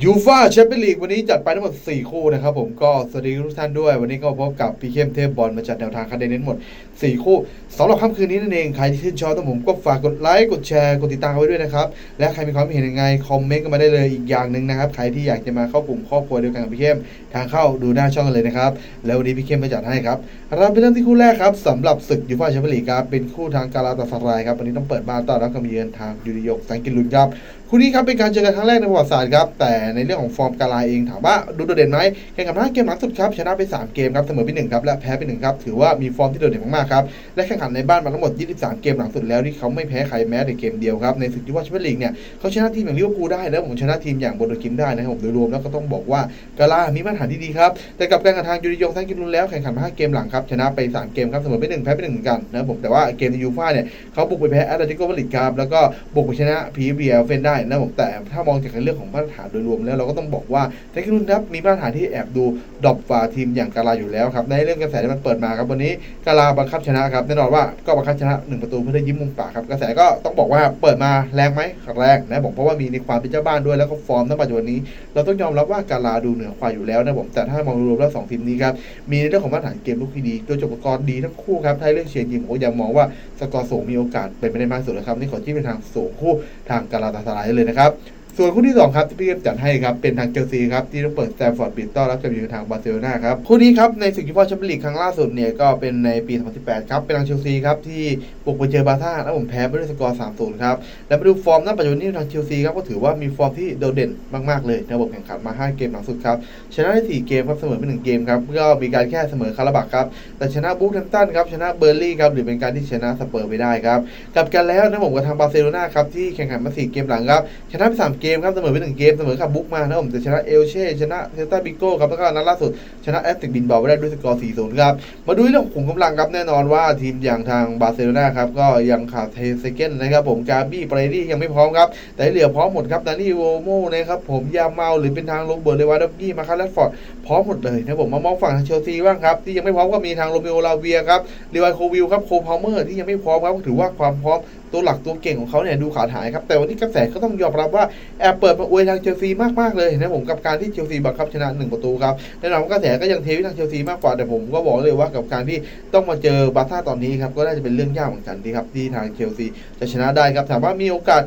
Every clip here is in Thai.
ยูฟาแชมเปี้ยนลีกวันนี้จัดไปทั้งหมด 4 คู่นะครับผมก็สวัสดีทุกท่านด้วย วันนี้ก็พบกับพี่เข้มเทพบอลมาจัดแนวทางคะแนนเน้นหมด 4 คู่สำหรับค่ำคืนนี้นั่นเอง ใครที่ชื่นชอบต้องผมก็ฝากกดไลค์กดแชร์กดติดตามเอาไว้ด้วยนะครับ และใครมีความเห็นยังไง คอมเมนต์กันมาได้เลยอีกอย่างหนึ่งนะครับ ใครที่อยากจะมาเข้ากลุ่มครอบครัวเดียวกันกับพี่เข้มทางเข้าดูหน้าช่องกันเลยนะครับแล้ววันนี้พี่เข้มมาจัดให้ครับเราไปเริ่มที่คู่แรกครับสำหรับศึกยูฟาแชมเปี้ยนลีกครับเป็นคู่ทางกาลาตาสารายครับวันนี้ต้องเปิดบ้านต้อนรับกับเยือนทางยูริโยกสังกิลุนครับ คู่นี้ครับเป็นการเจอกันครั้งแรกในประวัติศาสตร์ครับแต่ในเรื่องของฟอร์มกาลาเองถามว่าดูโดดเด่นไหมแข่งขันห้าเกมหลังสุดครับชนะไป3เกมครับเสมอไป1ครับและแพ้ไป1ครับถือว่ามีฟอร์มที่โดดเด่นมากๆครับและแข่งขันในบ้านมาทั้งหมด 23 เกมหลังสุดแล้วที่เขาไม่แพ้ใครแม้แต่เกมเดียวครับในศึกยูฟ่าแชมเปี้ยนลีกเนี่ยเขาชนะทีมอย่างลิเวอร์พูลได้แล้วผมชนะทีมอย่างโบโดกิมได้นะครับโดยรวมแล้วก็ต้องบอกว่ากาลามีมาตรฐานที่ดีครับแต่กับการกระทางยูริยงทั้งกินรุนแล้วแข่งขันมาห้าเกมหลังครับชนะไปสามเกมครับเสมอไปหนึ่งแพ้ไปหนึ่งเหมือนกันนะครับผมแต่ว่าเกมในยูฟ่าเนี่ยเขาบุกไปแพ้แอตเลติโกมาดริดครับแล้วก็บุกไปชนะพีบีเอลเฟนได้นะครับผมแต่ถ้ามองจากในเรื่องของมาตรฐานโดยรวมแล้วเราก็ต้องบอกว่าแท็กกิลุนครับมีมาตรฐานที่แอบดูดรอปฝ่าทีมอย่างกาลาอยู่แล้วครับในเรื่องกระแสที่มันเปิดมาครับวันนี้กาลาบังคับชนะครับแน่นอนว่าก็บังคับชนะหนึ่งประตูเพื่อได้ยิ้มมุมปากครับกระแสก็ต้องบอกว่าเปิดมาแรงไหมแรงนะผมเพราะว่ามีในความเป็นเจ้าบ้านด้วยแล้วก็ฟอร์มตั้งปัจจุบันนี้ เราต้องยอมรับว่ากาลาดูเหนือกว่าอยู่แล้วนะผมแต่ถ้ามองรวมแล้วสองทีมนี้ครับมีในเรื่องของมาตรฐานเกมลุกที่ดีโดยจบกรดีทั้งคู่ครับถ้าเรื่องเชียร์ทีมผมก็ยังมองว่าสกอร์สูงมีโอกาสเป็นไปได้มากสุดนะครับนี่ขอที่เป็นทางสูงคู่ทางกาลาตาสลายเลยนะครับ ส่วนคู่ที่ 2 ครับ ที่พี่เกมจัดให้ครับ เป็นทางเชลซีครับ ที่ต้องเปิดแซมฟอร์ดบิดต้อนรับกับอยู่ทางบาร์เซโลนาครับ คู่นี้ครับ ในศึกยูฟ่าแชมเปี้ยนลีกครั้งล่าสุดเนี่ย ก็เป็นในปี 2018 ครับ เป็นทางเชลซีครับ ที่บุกไปเจอบาซ่าแล้วผมแพ้ไปด้วยสกอร์ 3-0 ครับ แล้วมาดูฟอร์มณปัจจุบันนี้ทางเชลซีครับก็ถือว่ามีฟอร์มที่โดดเด่นมากๆเลยในระบบแข่งขันมา 5 เกมหลังสุดครับชนะได้4เกมครับเสมอไป1เกมครับก็มีการแค่เสมอคาราบักครับแต่ชนะบุ๊กแฮมตันครับชนะเบอร์ลี่ครับหรือเป็นการที่ชนะสเปอร์ไปได้ครับกับกันแล้วนะผมกับทางบาร์เซโลนาครับที่แข่งขันมา4เกมหลังครับชนะไป3เกมครับเสมอไป1เกมเสมอกับบุ๊กมานะผมแต่ชนะเอลเช่ชนะเซลตาบิโก้ครับแล้วก็นัดล่าสุดชนะแอตติกบินบอลไปได้ด้วยสกอร์4-0ครับมาดูเรื่องของขุมกำลังครับแน่นอนว่าทีมอย่างทางบาร์เซโลนาครับก็ยังขาดเทเซเกนนะครับผมกาบี้ปาเรดี้ยังไม่พร้อมครับแต่เหลือพร้อมหมดครับดานี่โวโมนะครับผมยาเมาหรือเป็นทางโรเบิร์ตเลวาดอฟกี้มาคาร์ลฟอร์ดพร้อมหมดเลยนะผมมามองฝั่งทางเชลซีบ้างครับที่ยังไม่พร้อมก็มีทางโรเมโอลาเวียครับลีวานโควิลครับโคพาวเมอร์ที่ยังไม่พร้อมครับถือว่าความพร้อมตัวหลักตัวเก่งของเขาเนี่ยดูขาดหายครับแต่วันนี้กระแสก็ต้องยอมรับว่าแอบเปิดมาอวยทางเชลซีมากๆเลยนะผมกับการที่เชลซีบังคับชนะหนึ่งประตูครับแน่นอนกระแสก็ยังเทไปทางเชลซีมากกว่าแต่ผมก็บอกเลยว่ากับการที่ต้องมาเจอบาร์ซ่าตอนนี้ครับก็น่าจะเป็นเรื่องยากเหมือนกันที่ครับที่ทางเชลซีจะชนะได้ครับถามว่ามีโอกาส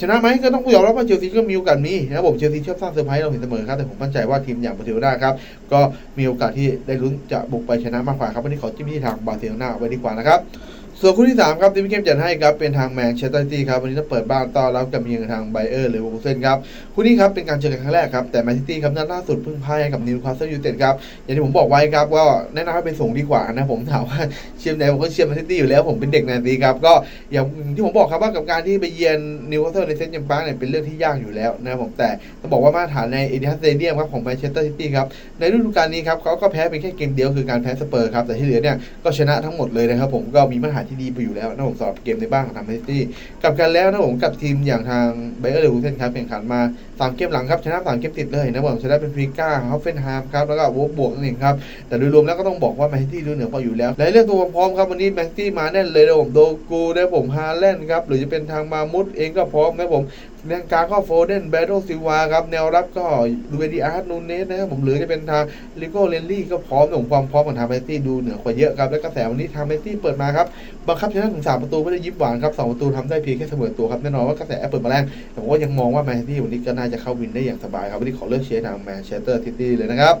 ชนะไหมก็ต้องยอมรับว่าเชลซีก็มีโอกาสมีนะครับผมเชลซีชอบสร้างเซอร์ไพรส์เราเห็นเสมอครับแต่ผมมั่นใจว่าทีมอย่างบาร์เซโลนาครับก็มีโอกาสที่ได้ลุ้นจะบุกไปชนะมากกว่าครับวันนี้ขอจิ้มที่ทางบาร์เซโลนาไว้ดีกว่านะครับ ส่วนคู่ที่ 3 ครับที่พี่เกมจัดให้ครับเป็นทางแมนเชสเตอร์ซิตี้ครับวันนี้จะเปิดบ้านต้อนรับกับเยือนทางไบเออร์หรือวูเซนครับคู่นี้ครับเป็นการเจอกันครั้งแรกครับแต่แมนซิตี้ครับนัดล่าสุดเพิ่งพ่ายกับนิวคาสเซิลยูไนเต็ดครับอย่างที่ผมบอกไว้ครับก็แนะนำให้เป็นสูงดีกว่านะผมถามว่าเชียร์ไหนผมก็เชียร์แมนซิตี้อยู่แล้วผมเป็นเด็กแมนซีครับก็อย่างที่ผมบอกครับว่ากับการที่ไปเยือนนิวคาสเซิลในเซนต์เจมส์ปาร์คเนี่ยเป็นเรื่องที่ยากอยู่แล้วนะผมแต่ต้องบอกว่ามาตรฐานในเอเดียสเตเดียมครับของแมนเชสเตอร์ซิตี้ครับในฤดูกาลนี้ครับเขาก็แพ้เป็นแค่เกมเดียวคือการแพ้สเปอร์ครับแต่ที่เหลือเนี่ยก็ชนะทั้งหมดเลยนะครับผมก็มีมาตรฐานที่ดีไปอยู่แล้วนะผมสำหรับเกมในบ้านของทางแมนซิตี้กลับกันแล้วนะผมกับทีมอย่างทางไบเออร์เลวูเซนครับแข่งขันมา 3 เกมหลังครับชนะ 3 เกมติดเลยนะผมชนะเป็นฟริก้าฮอฟเฟนฮามครับแล้วก็วูฟบวกนั่นเองครับแต่โดยรวมแล้วก็ต้องบอกว่าแมนซิตี้ดูเหนือกว่าอยู่แล้วและเรื่องตัวพร้อมครับวันนี้แมนซิตี้มาแน่นเลยนะผมโดกูนะผมฮาแลนด์ครับหรือจะเป็นทางมามุดเองก็พร้อมนะผมแนวกลางก็โฟเดนเบโดซิวาครับ แนวรับก็ลูเวดีอาร์ตนูเนสนะครับผมหรือจะเป็นทางลิโกเลนลี่ก็พร้อมนะผมความพร้อมของทางแมนซิตี้ดูเหนือกว่าเยอะครับ และกระแสวันนี้ทางแมนซิตี้เปิดมาครับ บังคับชนะถึง 3 ประตูไม่ได้ยิบหวานครับ 2 ประตูทำได้เพียงแค่เสมอตัวครับแน่นอนว่ากระแสเปิดมาแรงแต่ผมก็ยังมองว่าแมนซิตี้วันนี้ก็น่าจะเข้าวินได้อย่างสบายครับวันนี้ขอเลือกเชียร์ทางแมนเชสเตอร์ซิตี้เลยนะครับ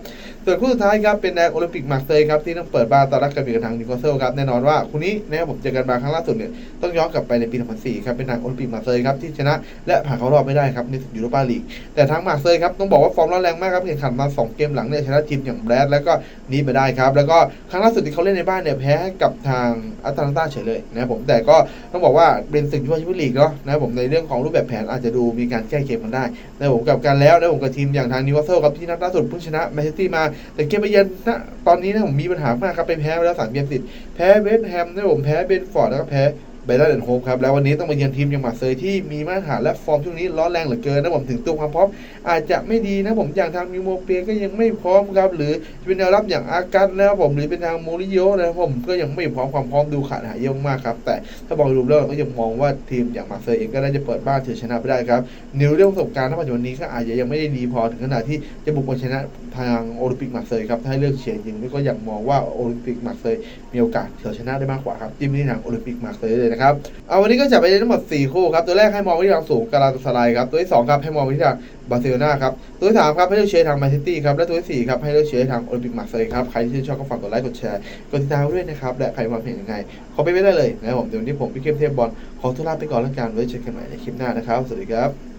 ส่วนคู่สุดท้ายครับเป็นแดงโอลิมปิกมาร์เซย์ครับที่ต้องเปิดบ้านต้อนรับกับทางนิโคลเซลครับแน่นอนว่าคู่นี้นะครับผมเจอกันมาครั้งล่าสุดเนี่ยต้องย้อนกลับไปในปี 2004 ครับเป็นทางโอลิมปิกมาร์เซย์ครับที่ชนะและผ่านเข้ารอบไม่ได้ครับในศึกยูโรปาลีกแต่ทางมาเซย์ครับต้องบอกว่าฟอร์มร้อนแรงมากครับแข่งขันมา 2 เกมหลังเนี่ยชนะทีมอย่างแบรดแล้วก็นี้ไปได้ครับ แล้วก็ครั้งล่าสุดที่เขาเล่นในบ้านเนี่ยแพ้กับทางอัตแลนตาเฉยเลยนะครับผมแต่ก็ต้องบอกว่าเป็นศึกยูโรปาลีกเนาะนะครับผมในเรื่องของรูปแบบแผนอาจจะดูมีการแก้เกมกันได้นะครับผมกับการแล้วนะครับผมกับทีมอย่างทางนิวคาสเซิลครับที่นัดล่าสุดเพิ่งชนะแมนซิตี้มาแต่เกมไปเยือนนะตอนนี้นะผมมีปัญหามากครับไปแพ้ไปแล้วสามเกมติดแพ้เวสต์แฮมนะผมแพ้เบนฟอร์ดแล้วก็แพ้ ไบรตันแอนโฮปครับแล้ววันนี้ต้องมาเยือนทีมอย่างมาเซยที่มีมาตรฐานและฟอร์มช่วงนี้ร้อนแรงเหลือเกินนะผมถึงตัวความพร้อม อาจจะไม่ดีนะผมอย่างทางมิวโมเปียก็ยังไม่พร้อมครับ หรือจะเป็นแนวรับอย่างอากัสนะครับผมหรือเป็นทางโมริโยนะครับผมก็ยังไม่พร้อมความพร้อมดูขาดหายเยอะมากครับแต่ถ้ามองรวมแล้วก็ยังมองว่าทีมอย่างมาเซยเองก็น่าจะเปิดบ้านถือชนะไปได้ครับนิวเรื่องประสบการณ์ณปัจจุบันนี้ก็อาจจะยังไม่ได้ดีพอถึงขนาดที่จะบุกมาชนะทางโอลิมปิกมาเซยครับถ้าเลือกเชียร์จริงก็ยังมองว่าโอลิมปิกมาเซยมีโอกาสเฉือชนะได้มากกว่าครับจิ้มที่ทางโอลิมปิกมาเซยเลยนะครับ เอาวันนี้ก็จะไปทั้งหมด 4 คู่ครับ ตัวแรกให้มองไปที่ทางสูงกาลาตสไลายครับ ตัวที่2ครับให้มองไปที่ทางบาร์เซโลนาครับ ตัวที่3ครับให้เลือกเชียร์ทางแมนซิตี้ครับ และตัวที่4ครับให้เลือกเชียร์ทางโอลิมปิกมาร์เซยครับ ใครที่ชื่นชอบก็ฝากกดไลค์กดแชร์ กดติดตามด้วยนะครับ และใครมามเห็นยังไงคอมเมนต์ไม่ได้เลยนะครับผมเดี๋ยววันนี้ผมพี่เข้มเทพบอลขอทุลาไปก่อนแล้วกันไว้เจอกันใหม่ในคลิปหน้านะครับ สวัสดีครับ